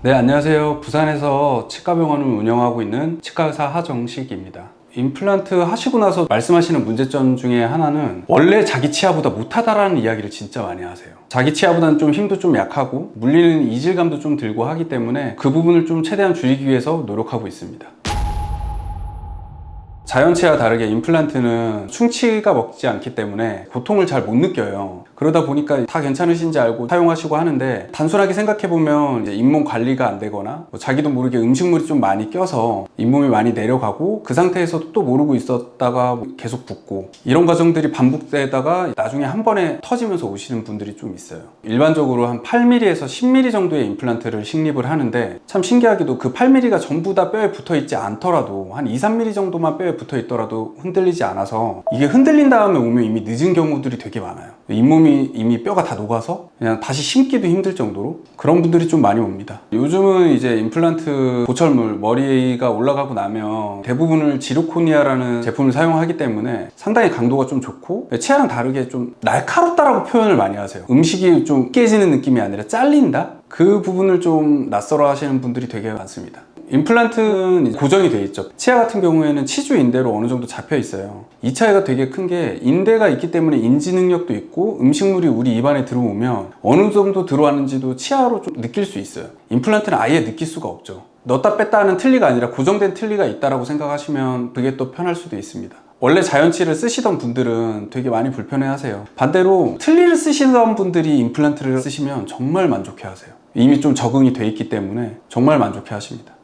네, 안녕하세요. 부산에서 치과병원을 운영하고 있는 치과의사 하정식입니다. 임플란트 하시고 나서 말씀하시는 문제점 중에 하나는 원래 자기 치아보다 못하다라는 이야기를 진짜 많이 하세요. 자기 치아보다는 좀 힘도 좀 약하고 물리는 이질감도 좀 들고 하기 때문에 그 부분을 좀 최대한 줄이기 위해서 노력하고 있습니다. 자연치와 다르게 임플란트는 충치가 먹지 않기 때문에 고통을 잘 못 느껴요. 그러다 보니까 다 괜찮으신지 알고 사용하시고 하는데 단순하게 생각해보면 잇몸 관리가 안 되거나 뭐 자기도 모르게 음식물이 좀 많이 껴서 잇몸이 많이 내려가고 그 상태에서 또 모르고 있었다가 계속 붓고 이런 과정들이 반복되다가 나중에 한 번에 터지면서 오시는 분들이 좀 있어요. 일반적으로 한 8mm에서 10mm 정도의 임플란트를 식립을 하는데 참 신기하게도 그 8mm가 전부 다 뼈에 붙어 있지 않더라도 한 2, 3mm 정도만 뼈에 붙어 있더라도 흔들리지 않아서 이게 흔들린 다음에 오면 이미 늦은 경우들이 되게 많아요. 잇몸이 이미 뼈가 다 녹아서 그냥 다시 심기도 힘들 정도로 그런 분들이 좀 많이 옵니다. 요즘은 이제 임플란트 보철물 머리가 올라가고 나면 대부분을 지르코니아라는 제품을 사용하기 때문에 상당히 강도가 좀 좋고 치아랑 다르게 좀 날카롭다라고 표현을 많이 하세요. 음식이 좀 깨지는 느낌이 아니라 잘린다? 그 부분을 좀 낯설어 하시는 분들이 되게 많습니다. 임플란트는 고정이 돼 있죠. 치아 같은 경우에는 치주 인대로 어느 정도 잡혀 있어요. 이 차이가 되게 큰 게 인대가 있기 때문에 인지 능력도 있고 음식물이 우리 입안에 들어오면 어느 정도 들어왔는지도 치아로 좀 느낄 수 있어요. 임플란트는 아예 느낄 수가 없죠. 넣었다 뺐다 하는 틀니가 아니라 고정된 틀니가 있다라고 생각하시면 그게 또 편할 수도 있습니다. 원래 자연치를 쓰시던 분들은 되게 많이 불편해 하세요. 반대로 틀니를 쓰시던 분들이 임플란트를 쓰시면 정말 만족해 하세요. 이미 좀 적응이 돼 있기 때문에 정말 만족해 하십니다.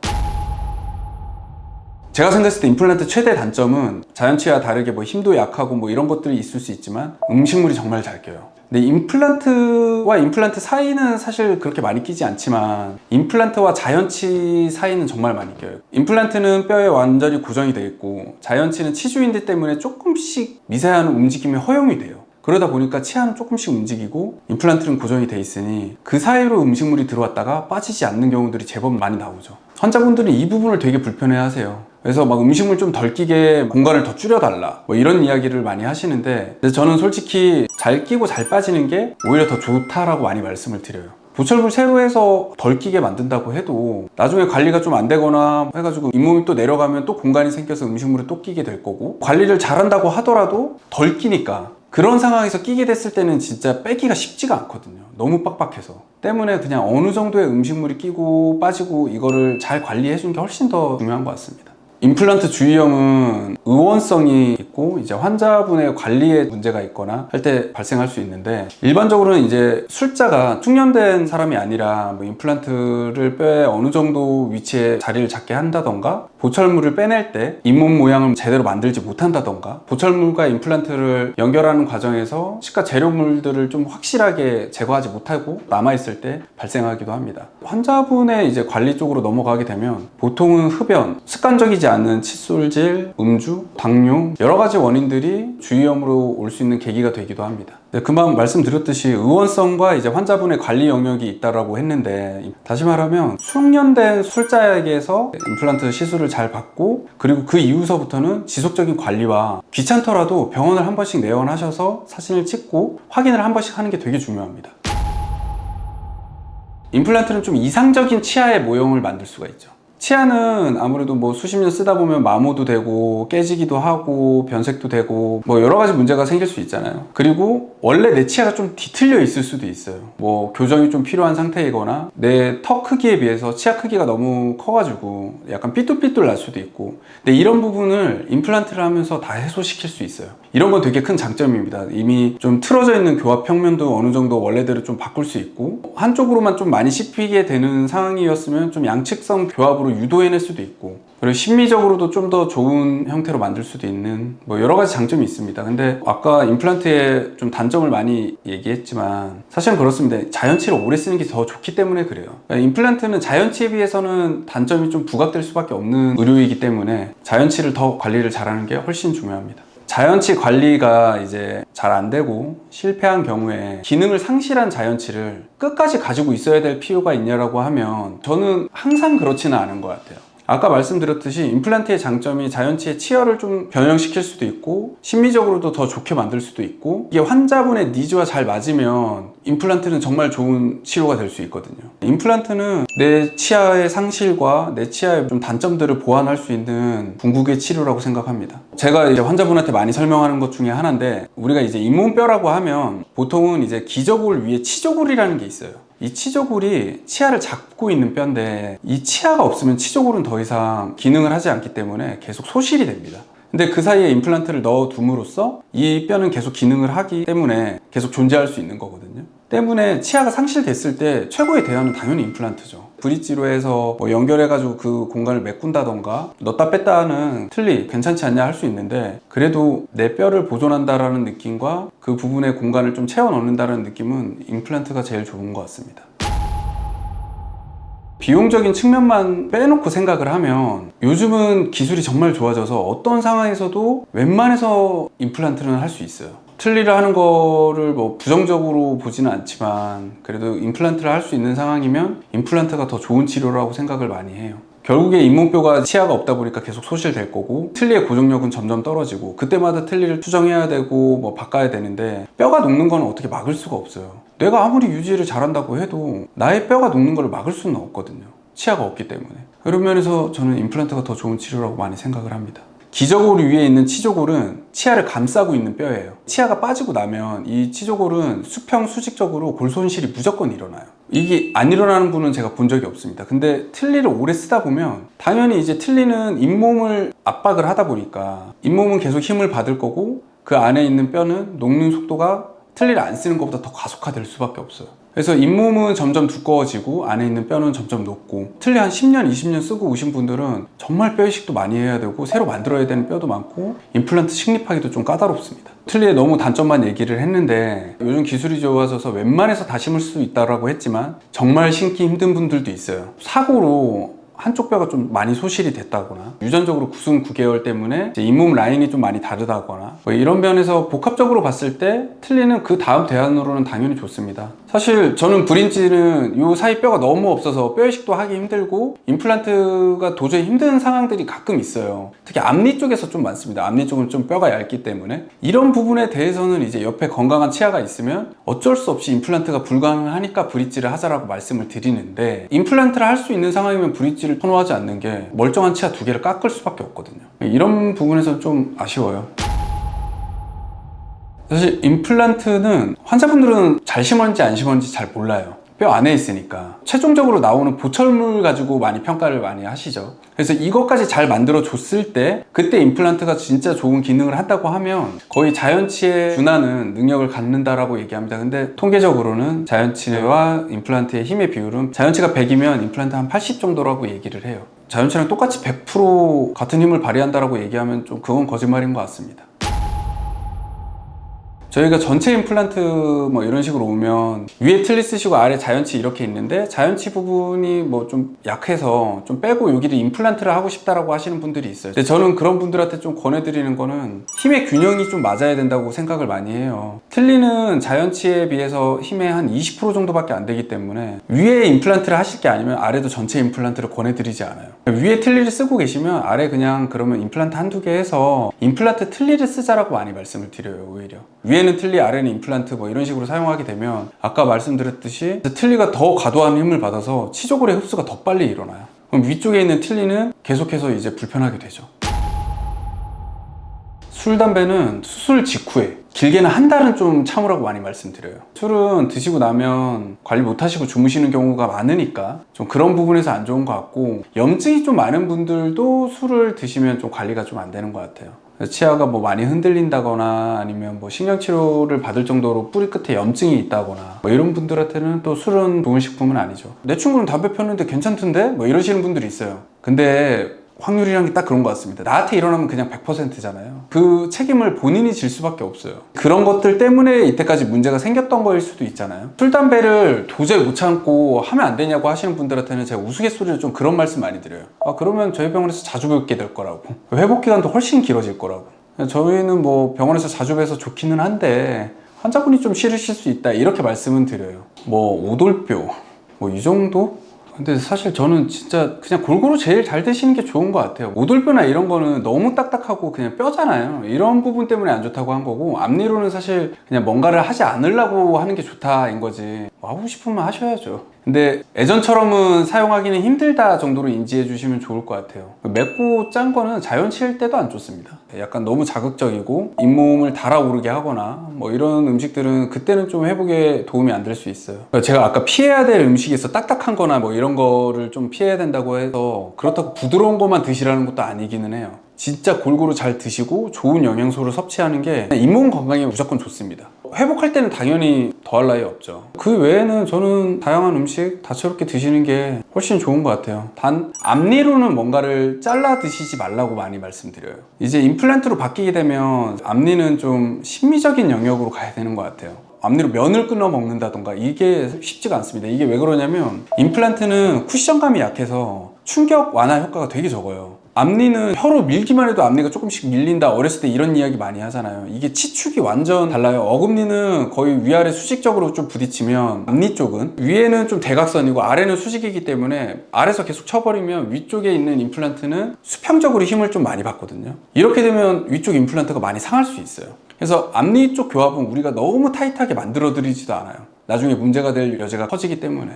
제가 생각했을 때 임플란트 최대 단점은 자연치와 다르게 뭐 힘도 약하고 뭐 이런 것들이 있을 수 있지만 음식물이 정말 잘 껴요. 근데 임플란트와 임플란트 사이는 사실 그렇게 많이 끼지 않지만 임플란트와 자연치 사이는 정말 많이 껴요. 임플란트는 뼈에 완전히 고정이 되어 있고 자연치는 치주인대 때문에 조금씩 미세한 움직임이 허용이 돼요. 그러다 보니까 치아는 조금씩 움직이고 임플란트는 고정이 돼 있으니 그 사이로 음식물이 들어왔다가 빠지지 않는 경우들이 제법 많이 나오죠. 환자분들은 이 부분을 되게 불편해 하세요. 그래서 막 음식물 좀 덜 끼게 공간을 더 줄여달라 뭐 이런 이야기를 많이 하시는데 저는 솔직히 잘 끼고 잘 빠지는 게 오히려 더 좋다라고 많이 말씀을 드려요. 보철물 새로 해서 덜 끼게 만든다고 해도 나중에 관리가 좀 안 되거나 해가지고 잇몸이 또 내려가면 또 공간이 생겨서 음식물이 또 끼게 될 거고 관리를 잘한다고 하더라도 덜 끼니까 그런 상황에서 끼게 됐을 때는 진짜 빼기가 쉽지가 않거든요. 너무 빡빡해서. 때문에 그냥 어느 정도의 음식물이 끼고 빠지고 이거를 잘 관리해 주는 게 훨씬 더 중요한 것 같습니다. 임플란트 주의염은 의원성이 있고 이제 환자분의 관리에 문제가 있거나 할 때 발생할 수 있는데 일반적으로는 이제 술자가 숙련된 사람이 아니라 뭐 임플란트를 뼈에 어느 정도 위치에 자리를 잡게 한다던가 보철물을 빼낼 때 잇몸 모양을 제대로 만들지 못한다던가 보철물과 임플란트를 연결하는 과정에서 치과 재료물들을 좀 확실하게 제거하지 못하고 남아있을 때 발생하기도 합니다. 환자분의 이제 관리 쪽으로 넘어가게 되면 보통은 흡연, 습관적이지 않은 칫솔질, 음주, 당뇨 여러 가지 원인들이 주의염으로 올 수 있는 계기가 되기도 합니다. 네, 금방 말씀드렸듯이 의원성과 이제 환자분의 관리 영역이 있다라고 했는데 다시 말하면 숙련된 술자에게서 임플란트 시술을 잘 받고 그리고 그 이후서부터는 지속적인 관리와 귀찮더라도 병원을 한 번씩 내원하셔서 사진을 찍고 확인을 한 번씩 하는 게 되게 중요합니다. 임플란트는 좀 이상적인 치아의 모형을 만들 수가 있죠. 치아는 아무래도 뭐 수십 년 쓰다 보면 마모도 되고 깨지기도 하고 변색도 되고 뭐 여러 가지 문제가 생길 수 있잖아요. 그리고 원래 내 치아가 좀 뒤틀려 있을 수도 있어요. 뭐 교정이 좀 필요한 상태이거나 내 턱 크기에 비해서 치아 크기가 너무 커가지고 약간 삐뚤삐뚤 날 수도 있고 근데 이런 부분을 임플란트를 하면서 다 해소시킬 수 있어요. 이런 건 되게 큰 장점입니다. 이미 좀 틀어져 있는 교합 평면도 어느 정도 원래대로 좀 바꿀 수 있고 한쪽으로만 좀 많이 씹히게 되는 상황이었으면 좀 양측성 교합으로 유도해낼 수도 있고 그리고 심미적으로도 좀 더 좋은 형태로 만들 수도 있는 뭐 여러 가지 장점이 있습니다. 근데 아까 임플란트의 좀 단점을 많이 얘기했지만 사실은 그렇습니다. 자연치를 오래 쓰는 게 더 좋기 때문에 그래요. 그러니까 임플란트는 자연치에 비해서는 단점이 좀 부각될 수밖에 없는 의료이기 때문에 자연치를 더 관리를 잘하는 게 훨씬 중요합니다. 자연치 관리가 이제 잘 안 되고 실패한 경우에 기능을 상실한 자연치를 끝까지 가지고 있어야 될 필요가 있냐라고 하면 저는 항상 그렇지는 않은 것 같아요. 아까 말씀드렸듯이 임플란트의 장점이 자연치의 치열을 좀 변형시킬 수도 있고 심리적으로도 더 좋게 만들 수도 있고 이게 환자분의 니즈와 잘 맞으면 임플란트는 정말 좋은 치료가 될 수 있거든요. 임플란트는 내 치아의 상실과 내 치아의 좀 단점들을 보완할 수 있는 궁극의 치료라고 생각합니다. 제가 이제 환자분한테 많이 설명하는 것 중에 하나인데 우리가 이제 잇몸뼈라고 하면 보통은 이제 기저골 위에 치조골이라는 게 있어요. 이 치조골이 치아를 잡고 있는 뼈인데 이 치아가 없으면 치조골은 더 이상 기능을 하지 않기 때문에 계속 소실이 됩니다. 근데 그 사이에 임플란트를 넣어 둠으로써 이 뼈는 계속 기능을 하기 때문에 계속 존재할 수 있는 거거든요. 때문에 치아가 상실됐을 때 최고의 대안은 당연히 임플란트죠. 브릿지로 해서 뭐 연결해가지고 그 공간을 메꾼다던가 넣다 뺐다 하는 틀리 괜찮지 않냐 할 수 있는데 그래도 내 뼈를 보존한다라는 느낌과 그 부분의 공간을 좀 채워 넣는다는 느낌은 임플란트가 제일 좋은 것 같습니다. 비용적인 측면만 빼놓고 생각을 하면 요즘은 기술이 정말 좋아져서 어떤 상황에서도 웬만해서 임플란트는 할 수 있어요. 틀니를 하는 거를 뭐 부정적으로 보지는 않지만 그래도 임플란트를 할 수 있는 상황이면 임플란트가 더 좋은 치료라고 생각을 많이 해요. 결국에 잇몸뼈가 치아가 없다 보니까 계속 소실될 거고 틀니의 고정력은 점점 떨어지고 그때마다 틀니를 수정해야 되고 뭐 바꿔야 되는데 뼈가 녹는 건 어떻게 막을 수가 없어요. 내가 아무리 유지를 잘한다고 해도 나의 뼈가 녹는 걸 막을 수는 없거든요. 치아가 없기 때문에. 그런 면에서 저는 임플란트가 더 좋은 치료라고 많이 생각을 합니다. 기저골 위에 있는 치조골은 치아를 감싸고 있는 뼈예요. 치아가 빠지고 나면 이 치조골은 수평 수직적으로 골 손실이 무조건 일어나요. 이게 안 일어나는 분은 제가 본 적이 없습니다. 근데 틀니를 오래 쓰다 보면 당연히 이제 틀니는 잇몸을 압박을 하다 보니까 잇몸은 계속 힘을 받을 거고 그 안에 있는 뼈는 녹는 속도가 틀니를 안 쓰는 것보다 더 가속화될 수밖에 없어요. 그래서 잇몸은 점점 두꺼워지고 안에 있는 뼈는 점점 높고 틀니 한 10년, 20년 쓰고 오신 분들은 정말 뼈 이식도 많이 해야 되고 새로 만들어야 되는 뼈도 많고 임플란트 식립하기도 좀 까다롭습니다. 틀니의 너무 단점만 얘기를 했는데 요즘 기술이 좋아져서 웬만해서 다 심을 수 있다라고 했지만 정말 심기 힘든 분들도 있어요. 사고로 한쪽 뼈가 좀 많이 소실이 됐다거나 유전적으로 9순 9개월 때문에 잇몸 라인이 좀 많이 다르다거나 뭐 이런 면에서 복합적으로 봤을 때 틀리는 그 다음 대안으로는 당연히 좋습니다. 사실 저는 브린지는 요 사이 뼈가 너무 없어서 뼈 이식도 하기 힘들고 임플란트가 도저히 힘든 상황들이 가끔 있어요. 특히 앞니 쪽에서 좀 많습니다. 앞니 쪽은 좀 뼈가 얇기 때문에 이런 부분에 대해서는 이제 옆에 건강한 치아가 있으면 어쩔 수 없이 임플란트가 불가능하니까 브릿지를 하자라고 말씀을 드리는데 임플란트를 할 수 있는 상황이면 브릿지 를 선호하지 않는 게 멀쩡한 치아 두 개를 깎을 수밖에 없거든요. 이런 부분에서 좀 아쉬워요. 사실 임플란트는 환자분들은 잘 심었는지 안 심었는지 잘 몰라요. 뼈 안에 있으니까 최종적으로 나오는 보철물 가지고 많이 평가를 많이 하시죠. 그래서 이것까지 잘 만들어 줬을 때 그때 임플란트가 진짜 좋은 기능을 한다고 하면 거의 자연치에 준하는 능력을 갖는다라고 얘기합니다. 근데 통계적으로는 자연치와 임플란트의 힘의 비율은 자연치가 100이면 임플란트 한 80 정도라고 얘기를 해요. 자연치랑 똑같이 100% 같은 힘을 발휘한다라고 얘기하면 좀 그건 거짓말인 것 같습니다. 저희가 전체 임플란트 뭐 이런 식으로 오면 위에 틀리 쓰시고 아래 자연치 이렇게 있는데 자연치 부분이 뭐 좀 약해서 좀 빼고 여기를 임플란트를 하고 싶다라고 하시는 분들이 있어요. 근데 저는 그런 분들한테 좀 권해드리는 거는 힘의 균형이 좀 맞아야 된다고 생각을 많이 해요. 틀리는 자연치에 비해서 힘의 한 20% 정도밖에 안 되기 때문에 위에 임플란트를 하실 게 아니면 아래도 전체 임플란트를 권해드리지 않아요. 위에 틀니를 쓰고 계시면 아래 그냥 그러면 임플란트 한두 개 해서 임플란트 틀니를 쓰자라고 많이 말씀을 드려요, 오히려. 위에는 틀니, 아래는 임플란트 뭐 이런 식으로 사용하게 되면 아까 말씀드렸듯이 틀니가 더 과도한 힘을 받아서 치조골의 흡수가 더 빨리 일어나요. 그럼 위쪽에 있는 틀니는 계속해서 이제 불편하게 되죠. 술, 담배는 수술 직후에 길게는 한 달은 좀 참으라고 많이 말씀드려요. 술은 드시고 나면 관리 못 하시고 주무시는 경우가 많으니까 좀 그런 부분에서 안 좋은 것 같고 염증이 좀 많은 분들도 술을 드시면 좀 관리가 좀 안 되는 것 같아요. 치아가 뭐 많이 흔들린다거나 아니면 뭐 신경치료를 받을 정도로 뿌리 끝에 염증이 있다거나 뭐 이런 분들한테는 또 술은 좋은 식품은 아니죠. 내 친구는 담배 폈는데 괜찮던데? 뭐 이러시는 분들이 있어요. 근데 확률이란 게 딱 그런 것 같습니다. 나한테 일어나면 그냥 100%잖아요. 그 책임을 본인이 질 수밖에 없어요. 그런 것들 때문에 이때까지 문제가 생겼던 거일 수도 있잖아요. 술, 담배를 도저히 못 참고 하면 안 되냐고 하시는 분들한테는 제가 우스갯소리로 좀 그런 말씀 많이 드려요. 아, 그러면 저희 병원에서 자주 뵙게 될 거라고. 회복기간도 훨씬 길어질 거라고. 저희는 뭐 병원에서 자주 뵈서 좋기는 한데 환자분이 좀 싫으실 수 있다. 이렇게 말씀은 드려요. 뭐 오돌뼈, 뭐 이 정도? 근데 사실 저는 진짜 그냥 골고루 제일 잘 드시는 게 좋은 것 같아요. 오돌뼈나 이런 거는 너무 딱딱하고 그냥 뼈잖아요. 이런 부분 때문에 안 좋다고 한 거고 앞니로는 사실 그냥 뭔가를 하지 않으려고 하는 게 좋다인 거지. 뭐 하고 싶으면 하셔야죠. 근데 예전처럼은 사용하기는 힘들다 정도로 인지해 주시면 좋을 것 같아요. 맵고 짠 거는 자연치일 때도 안 좋습니다. 약간 너무 자극적이고 잇몸을 달아오르게 하거나 뭐 이런 음식들은 그때는 좀 회복에 도움이 안 될 수 있어요. 제가 아까 피해야 될 있어 딱딱한 거나 뭐 이런 거를 좀 피해야 된다고 해서 그렇다고 부드러운 것만 드시라는 것도 아니기는 해요. 진짜 골고루 잘 드시고 좋은 영양소를 섭취하는 게 잇몸 건강에 무조건 좋습니다. 회복할 때는 당연히 더할 나위 없죠. 그 외에는 저는 다양한 음식 다채롭게 드시는 게 훨씬 좋은 것 같아요. 단 앞니로는 뭔가를 잘라 드시지 말라고 많이 말씀드려요. 이제 임플란트로 바뀌게 되면 앞니는 좀 심미적인 영역으로 가야 되는 것 같아요. 앞니로 면을 끊어 먹는다던가 이게 쉽지가 않습니다. 이게 왜 그러냐면 임플란트는 쿠션감이 약해서 충격 완화 효과가 되게 적어요. 앞니는 혀로 밀기만 해도 앞니가 조금씩 밀린다. 어렸을 때 이런 이야기 많이 하잖아요. 이게 치축이 완전 달라요. 어금니는 거의 위아래 수직적으로 좀 부딪히면 앞니 쪽은 위에는 좀 대각선이고 아래는 수직이기 때문에 아래서 계속 쳐버리면 위쪽에 있는 임플란트는 수평적으로 힘을 좀 많이 받거든요. 이렇게 되면 위쪽 임플란트가 많이 상할 수 있어요. 그래서 앞니 쪽 교합은 우리가 너무 타이트하게 만들어 드리지도 않아요. 나중에 문제가 될 여지가 커지기 때문에.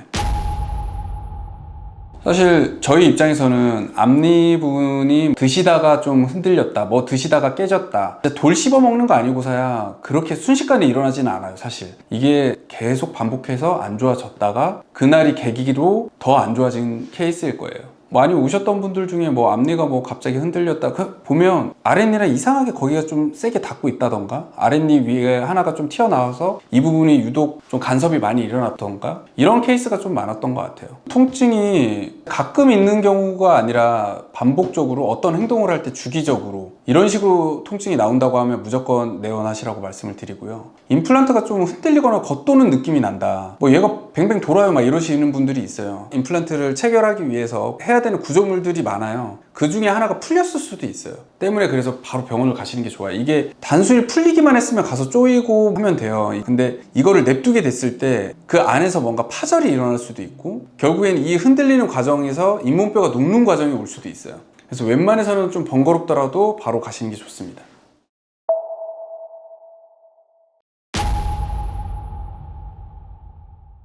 사실 저희 입장에서는 앞니 부분이 드시다가 좀 흔들렸다, 뭐 드시다가 깨졌다. 돌 씹어 먹는 거 아니고서야 그렇게 순식간에 일어나지는 않아요, 사실. 이게 계속 반복해서 안 좋아졌다가 그날이 계기로 더 안 좋아진 케이스일 거예요. 많이 오셨던 분들 중에 뭐 앞니가 뭐 갑자기 흔들렸다. 그 보면 아랫니랑 이상하게 거기가 좀 세게 닿고 있다던가 아랫니 위에 하나가 좀 튀어나와서 이 부분이 유독 좀 간섭이 많이 일어났던가 이런 케이스가 좀 많았던 것 같아요. 통증이 가끔 있는 경우가 아니라 반복적으로 어떤 행동을 할 때 주기적으로 이런 식으로 통증이 나온다고 하면 무조건 내원하시라고 말씀을 드리고요. 임플란트가 좀 흔들리거나 겉도는 느낌이 난다. 뭐 얘가 뱅뱅 돌아요 막 이러시는 분들이 있어요. 임플란트를 체결하기 위해서 해야 되는 구조물들이 많아요. 그 중에 하나가 풀렸을 수도 있어요. 때문에 그래서 바로 병원을 가시는 게 좋아요. 이게 단순히 풀리기만 했으면 가서 쪼이고 하면 돼요. 근데 이거를 냅두게 됐을 때 그 안에서 뭔가 파절이 일어날 수도 있고 결국엔 이 흔들리는 과정에서 잇몸뼈가 녹는 과정이 올 수도 있어요 그래서 웬만해서는 좀 번거롭더라도 바로 가시는 게 좋습니다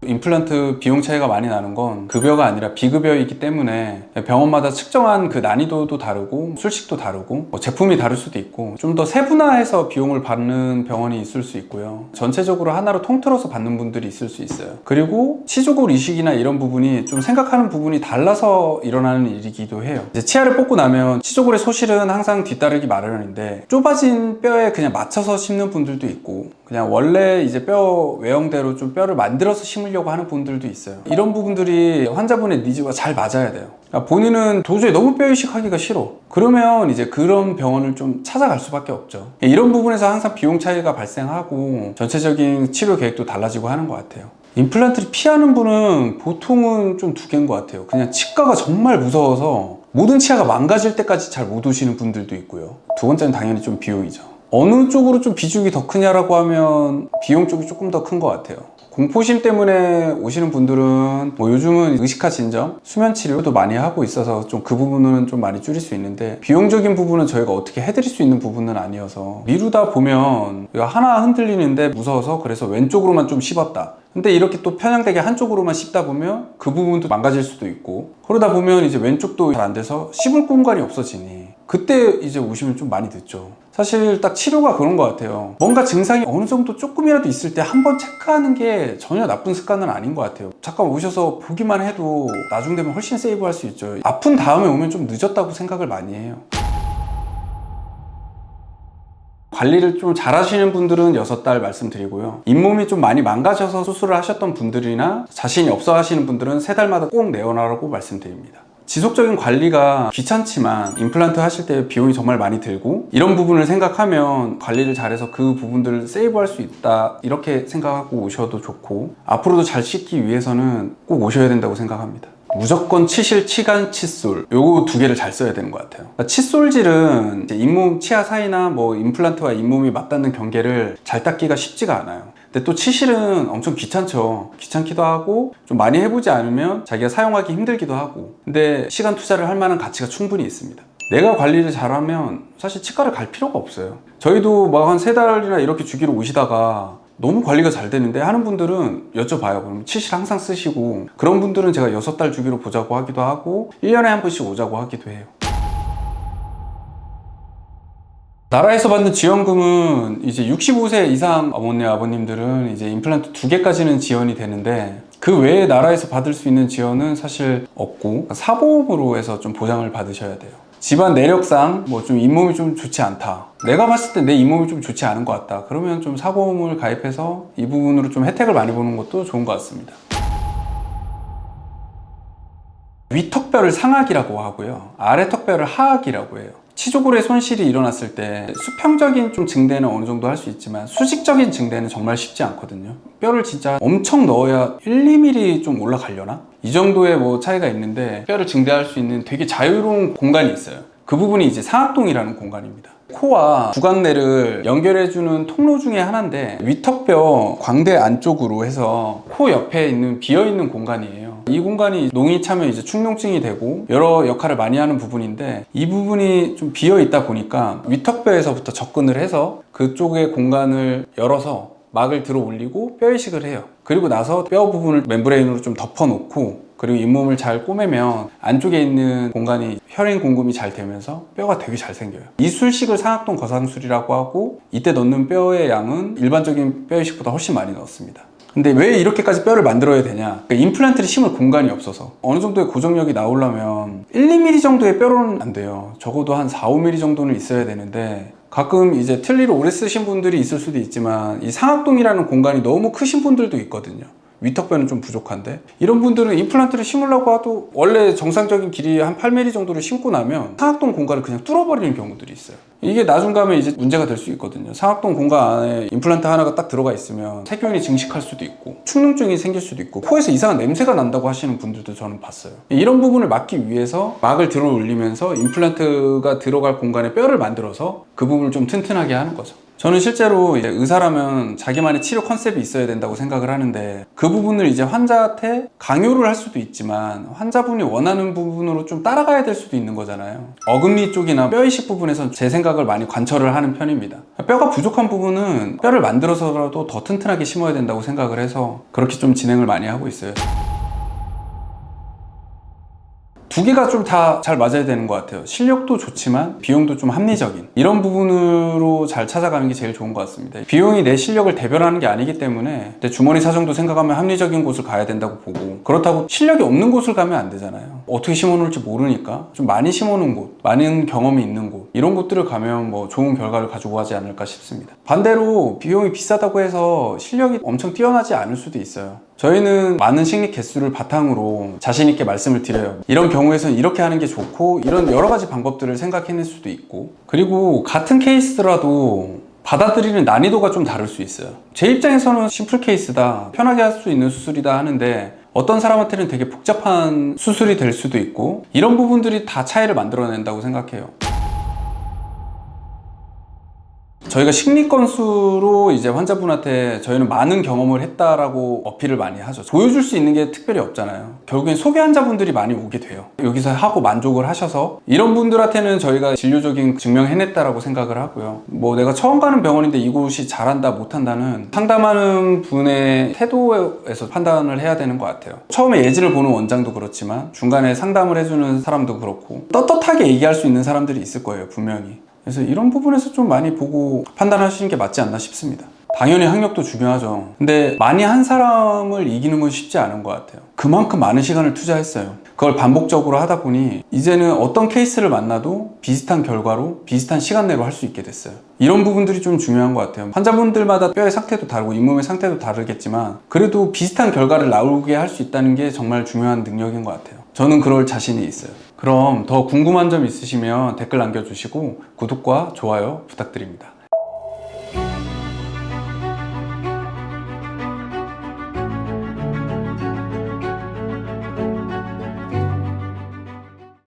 임플란트 비용 차이가 많이 나는 건 급여가 아니라 비급여이기 때문에 병원마다 측정한 그 난이도도 다르고 술식도 다르고 뭐 제품이 다를 수도 있고 좀 더 세분화해서 비용을 받는 병원이 있을 수 있고요. 전체적으로 하나로 통틀어서 받는 분들이 있을 수 있어요. 그리고 치조골 이식이나 이런 부분이 좀 생각하는 부분이 달라서 일어나는 일이기도 해요. 이제 치아를 뽑고 나면 치조골의 소실은 항상 뒤따르기 마련인데 좁아진 뼈에 그냥 맞춰서 심는 분들도 있고 그냥 원래 이제 뼈 외형대로 좀 뼈를 만들어서 심으려고 하는 분들도 있어요. 이런 부분들이 환자분의 니즈와 잘 맞아야 돼요. 그러니까 본인은 도저히 너무 뼈 이식하기가 싫어. 그러면 이제 그런 병원을 좀 찾아갈 수밖에 없죠. 이런 부분에서 항상 비용 차이가 발생하고 전체적인 치료 계획도 달라지고 하는 것 같아요. 임플란트를 피하는 분은 보통은 좀 두 개인 것 같아요. 그냥 치과가 정말 무서워서 모든 치아가 망가질 때까지 잘 못 오시는 분들도 있고요. 두 번째는 당연히 좀 비용이죠. 어느 쪽으로 좀 비중이 더 크냐라고 하면 비용 쪽이 조금 더 큰 것 같아요. 공포심 때문에 오시는 분들은 뭐 요즘은 의식화 진정, 수면 치료도 많이 하고 있어서 좀 그 부분은 좀 많이 줄일 수 있는데 비용적인 부분은 저희가 어떻게 해드릴 수 있는 부분은 아니어서 미루다 보면 하나 흔들리는데 무서워서 그래서 왼쪽으로만 좀 씹었다. 근데 이렇게 또 편향되게 한쪽으로만 씹다 보면 그 부분도 망가질 수도 있고 그러다 보면 이제 왼쪽도 잘 안 돼서 씹을 공간이 없어지니 그때 이제 오시면 좀 많이 늦죠. 사실 딱 치료가 그런 것 같아요. 뭔가 증상이 어느 정도 조금이라도 있을 때 한번 체크하는 게 전혀 나쁜 습관은 아닌 것 같아요. 잠깐 오셔서 보기만 해도 나중 되면 훨씬 세이브 할 수 있죠. 아픈 다음에 오면 좀 늦었다고 생각을 많이 해요. 관리를 좀 잘하시는 분들은 6달 말씀드리고요. 잇몸이 좀 많이 망가져서 수술을 하셨던 분들이나 자신이 없어 하시는 분들은 3달마다 꼭 내원하라고 말씀드립니다. 지속적인 관리가 귀찮지만 임플란트 하실 때 비용이 정말 많이 들고 이런 부분을 생각하면 관리를 잘해서 그 부분들을 세이브할 수 있다 이렇게 생각하고 오셔도 좋고 앞으로도 잘 씻기 위해서는 꼭 오셔야 된다고 생각합니다. 무조건 치실, 치간, 칫솔 요거 두 개를 잘 써야 되는 것 같아요 그러니까 칫솔질은 잇몸, 치아 사이나 뭐 임플란트와 잇몸이 맞닿는 경계를 잘 닦기가 쉽지가 않아요 근데 또 치실은 엄청 귀찮죠. 귀찮기도 하고 좀 많이 해보지 않으면 자기가 사용하기 힘들기도 하고. 근데 시간 투자를 할 만한 가치가 충분히 있습니다. 내가 관리를 잘하면 사실 치과를 갈 필요가 없어요. 저희도 뭐한세 달이나 이렇게 주기로 오시다가 너무 관리가 잘 되는데 하는 분들은 여쭤봐요. 그럼 치실 항상 쓰시고 그런 분들은 제가 여섯 달 주기로 보자고 하기도 하고 1년에 한 번씩 오자고 하기도 해요. 나라에서 받는 지원금은 이제 65세 이상 어머니 아버님들은 이제 임플란트 두 개까지는 지원이 되는데 그 외에 나라에서 받을 수 있는 지원은 사실 없고 사보험으로 해서 좀 보장을 받으셔야 돼요. 집안 내력상 뭐 좀 잇몸이 좀 좋지 않다. 내가 봤을 때 내 잇몸이 좀 좋지 않은 것 같다. 그러면 좀 사보험을 가입해서 이 부분으로 좀 혜택을 많이 보는 것도 좋은 것 같습니다. 위턱뼈를 상악이라고 하고요. 아래 턱뼈를 하악이라고 해요. 치조골의 손실이 일어났을 때 수평적인 좀 증대는 어느 정도 할 수 있지만 수직적인 증대는 정말 쉽지 않거든요. 뼈를 진짜 엄청 넣어야 1, 2mm 좀 올라가려나? 이 정도의 뭐 차이가 있는데 뼈를 증대할 수 있는 되게 자유로운 공간이 있어요. 그 부분이 이제 상악동이라는 공간입니다. 코와 구강내를 연결해주는 통로 중에 하나인데 위턱뼈 광대 안쪽으로 해서 코 옆에 있는 비어있는 공간이에요. 이 공간이 농이 차면 이제 축농증이 되고 여러 역할을 많이 하는 부분인데 이 부분이 좀 비어 있다 보니까 위턱뼈에서부터 접근을 해서 그쪽의 공간을 열어서 막을 들어 올리고 뼈 이식을 해요. 그리고 나서 뼈 부분을 멤브레인으로 좀 덮어 놓고 그리고 잇몸을 잘 꼬매면 안쪽에 있는 공간이 혈행 공급이 잘 되면서 뼈가 되게 잘 생겨요. 이 술식을 상악동 거상술이라고 하고 이때 넣는 뼈의 양은 일반적인 뼈 이식보다 훨씬 많이 넣었습니다. 근데 왜 이렇게까지 뼈를 만들어야 되냐? 그러니까 임플란트를 심을 공간이 없어서 어느 정도의 고정력이 나오려면 1, 2mm 정도의 뼈로는 안 돼요. 적어도 한 4, 5mm 정도는 있어야 되는데 가끔 이제 틀니를 오래 쓰신 분들이 있을 수도 있지만 이 상악동이라는 공간이 너무 크신 분들도 있거든요. 위턱뼈는 좀 부족한데 이런 분들은 임플란트를 심으려고 해도 원래 정상적인 길이 한 8mm 정도를 심고 나면 상악동 공간을 그냥 뚫어버리는 경우들이 있어요. 이게 나중 가면 이제 문제가 될 수 있거든요. 상악동 공간 안에 임플란트 하나가 딱 들어가 있으면 세균이 증식할 수도 있고 축농증이 생길 수도 있고 코에서 이상한 냄새가 난다고 하시는 분들도 저는 봤어요. 이런 부분을 막기 위해서 막을 들어 올리면서 임플란트가 들어갈 공간에 뼈를 만들어서 그 부분을 좀 튼튼하게 하는 거죠. 저는 실제로 의사라면 자기만의 치료 컨셉이 있어야 된다고 생각을 하는데 그 부분을 이제 환자한테 강요를 할 수도 있지만 환자분이 원하는 부분으로 좀 따라가야 될 수도 있는 거잖아요. 어금니 쪽이나 뼈 이식 부분에서 제 생각을 많이 관철을 하는 편입니다. 뼈가 부족한 부분은 뼈를 만들어서라도 더 튼튼하게 심어야 된다고 생각을 해서 그렇게 좀 진행을 많이 하고 있어요. 두 개가 좀 다 잘 맞아야 되는 것 같아요. 실력도 좋지만 비용도 좀 합리적인 이런 부분으로 잘 찾아가는 게 제일 좋은 것 같습니다. 비용이 내 실력을 대변하는 게 아니기 때문에 내 주머니 사정도 생각하면 합리적인 곳을 가야 된다고 보고 그렇다고 실력이 없는 곳을 가면 안 되잖아요. 어떻게 심어놓을지 모르니까 좀 많이 심어놓은 곳, 많은 경험이 있는 곳 이런 곳들을 가면 뭐 좋은 결과를 가지고 가지 않을까 싶습니다. 반대로 비용이 비싸다고 해서 실력이 엄청 뛰어나지 않을 수도 있어요. 저희는 많은 식립 개수를 바탕으로 자신 있게 말씀을 드려요. 이런 경우에서는 이렇게 하는 게 좋고, 이런 여러 가지 방법들을 생각해낼 수도 있고, 그리고 같은 케이스라도 받아들이는 난이도가 좀 다를 수 있어요. 제 입장에서는 심플 케이스다, 편하게 할 수 있는 수술이다 하는데, 어떤 사람한테는 되게 복잡한 수술이 될 수도 있고, 이런 부분들이 다 차이를 만들어낸다고 생각해요. 저희가 식리 건수로 이제 환자분한테 저희는 많은 경험을 했다라고 어필을 많이 하죠. 보여줄 수 있는 게 특별히 없잖아요. 결국엔 소개 환자분들이 많이 오게 돼요. 여기서 하고 만족을 하셔서 이런 분들한테는 저희가 진료적인 증명 해냈다라고 생각을 하고요. 뭐 내가 처음 가는 병원인데 이곳이 잘한다 못한다는 상담하는 분의 태도에서 판단을 해야 되는 것 같아요. 처음에 예지를 보는 원장도 그렇지만 중간에 상담을 해주는 사람도 그렇고 떳떳하게 얘기할 수 있는 사람들이 있을 거예요. 분명히. 그래서 이런 부분에서 좀 많이 보고 판단하시는 게 맞지 않나 싶습니다. 당연히 학력도 중요하죠. 근데 많이 한 사람을 이기는 건 쉽지 않은 것 같아요. 그만큼 많은 시간을 투자했어요. 그걸 반복적으로 하다 보니 이제는 어떤 케이스를 만나도 비슷한 결과로 비슷한 시간 내로 할 수 있게 됐어요. 이런 부분들이 좀 중요한 것 같아요. 환자분들마다 뼈의 상태도 다르고 잇몸의 상태도 다르겠지만 그래도 비슷한 결과를 나오게 할 수 있다는 게 정말 중요한 능력인 것 같아요. 저는 그럴 자신이 있어요. 그럼 더 궁금한 점 있으시면 댓글 남겨주시고 구독과 좋아요 부탁드립니다.